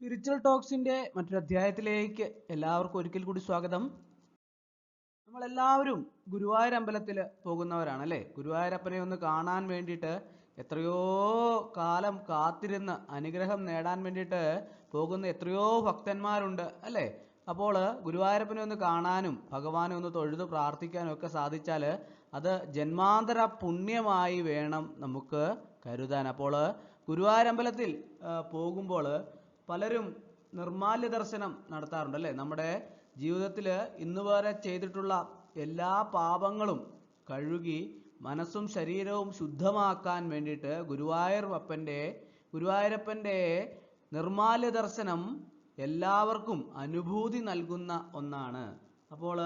Spiritual ടോക്സിന്റെ മറ്റൊരു അധ്യായത്തിലേക്ക് എല്ലാവർക്കും ഒരിക്കൽ കൂടി സ്വാഗതം. നമ്മൾ എല്ലാവരും ഗുരുവായൂർ അമ്പലത്തിൽ പോകുന്നവരാണ് അല്ലേ ഗുരുവായൂരപ്പനെ ഒന്ന് കാണാൻ വേണ്ടിയിട്ട് എത്രയോ കാലം കാത്തിരുന്ന് അനുഗ്രഹം നേടാൻ വേണ്ടിയിട്ട് പോകുന്ന എത്രയോ ഭക്തന്മാരുണ്ട് അല്ലേ? അപ്പോൾ ഗുരുവായൂരപ്പനെ ഒന്ന് കാണാനും ഭഗവാനെ ഒന്ന് തൊഴുത് പ്രാർത്ഥിക്കാനും ഒക്കെ സാധിച്ചാൽ അത് ജന്മാന്തര പുണ്യമായി വേണം നമുക്ക് കരുതാൻ. അപ്പോൾ ഗുരുവായൂരമ്പലത്തിൽ പോകുമ്പോൾ പലരും നിർമാല്യ ദർശനം നടത്താറുണ്ട് അല്ലേ? നമ്മുടെ ജീവിതത്തിൽ ഇന്ന് വരെ ചെയ്തിട്ടുള്ള എല്ലാ പാപങ്ങളും കഴുകി മനസ്സും ശരീരവും ശുദ്ധമാക്കാൻ വേണ്ടിയിട്ട് ഗുരുവായൂർ അപ്പന്റെ ഗുരുവായൂരപ്പന്റെ നിർമാല്യ ദർശനം എല്ലാവർക്കും അനുഭൂതി നൽകുന്ന ഒന്നാണ്. അപ്പോൾ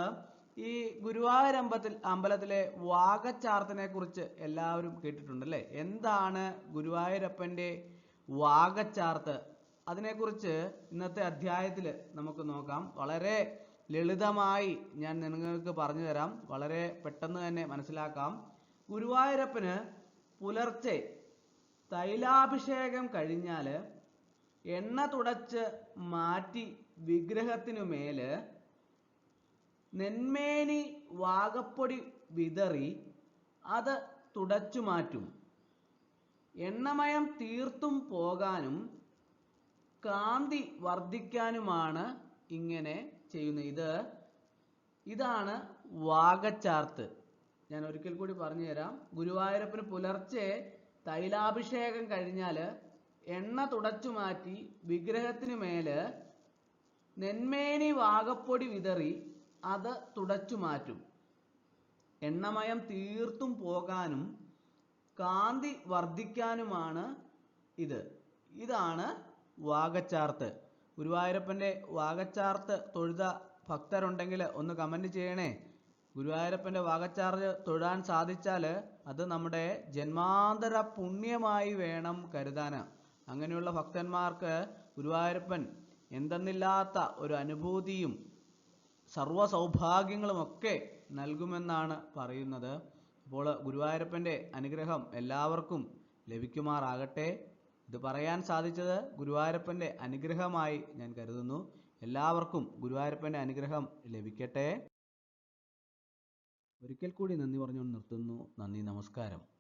ഈ ഗുരുവായൂർ അമ്പലത്തിൽ അമ്പലത്തിലെ വാഗച്ചാർത്തിനെ കുറിച്ച് എല്ലാവരും കേട്ടിട്ടുണ്ടല്ലേ എന്താണ് ഗുരുവായൂരപ്പന്റെ വാഗച്ചാർത്ത് അതിനെക്കുറിച്ച് ഇന്നത്തെ അധ്യായത്തിൽ നമുക്ക് നോക്കാം. വളരെ ലളിതമായി ഞാൻ നിങ്ങൾക്ക് പറഞ്ഞു തരാം. വളരെ പെട്ടെന്ന് തന്നെ മനസ്സിലാക്കാം. ഗുരുവായൂരപ്പന് പുലർച്ചെ തൈലാഭിഷേകം കഴിഞ്ഞാൽ എണ്ണ തുടച്ച് മാറ്റി വിഗ്രഹത്തിനു മേൽ നെന്മേനി വാകപ്പൊടി വിതറി അത് തുടച്ചു മാറ്റും. എണ്ണമയം തീർത്തും പോകാനും കാന്തി വർദ്ധിക്കാനുമാണ് ഇങ്ങനെ ചെയ്യുന്നത്. ഇത് ഇതാണ് വാഗച്ചാർത്ത്. ഞാൻ ഒരിക്കൽ കൂടി പറഞ്ഞു തരാം ഗുരുവായൂരപ്പന് പുലർച്ചെ തൈലാഭിഷേകം കഴിഞ്ഞാൽ എണ്ണ തുടച്ചു മാറ്റി വിഗ്രഹത്തിന് മേൽ നെന്മേനി വാഗപ്പൊടി വിതറി അത് തുടച്ചു മാറ്റും. എണ്ണമയം തീർത്തും പോകാനും കാന്തി വർദ്ധിക്കാനുമാണ് ഇത്. ഇതാണ് വാഗച്ചാർത്ത്. ഗുരുവായൂരപ്പന്റെ വാഗച്ചാർത്ത് തൊഴുത ഭക്തരുണ്ടെങ്കിൽ ഒന്ന് കമന്റ് ചെയ്യണേ. ഗുരുവായൂരപ്പന്റെ വാഗച്ചാർത്ത് തൊഴാൻ സാധിച്ചാൽ അത് നമ്മുടെ ജന്മാന്തര പുണ്യമായി വേണം കരുതാൻ. അങ്ങനെയുള്ള ഭക്തന്മാർക്ക് ഗുരുവായൂരപ്പൻ എന്തെന്നില്ലാത്ത ഒരു അനുഭൂതിയും സർവ സൗഭാഗ്യങ്ങളുമൊക്കെ നൽകുമെന്നാണ് പറയുന്നത്. അപ്പോൾ ഗുരുവായൂരപ്പന്റെ അനുഗ്രഹം എല്ലാവർക്കും ലഭിക്കുമാറാകട്ടെ. ഇത് പറയാൻ സാധിച്ചത് ഗുരുവായൂരപ്പന്റെ അനുഗ്രഹമായി ഞാൻ കരുതുന്നു. എല്ലാവർക്കും ഗുരുവായൂരപ്പന്റെ അനുഗ്രഹം ലഭിക്കട്ടെ. ഒരിക്കൽ കൂടി നന്ദി പറഞ്ഞുകൊണ്ട് നിർത്തുന്നു. നന്ദി നമസ്കാരം.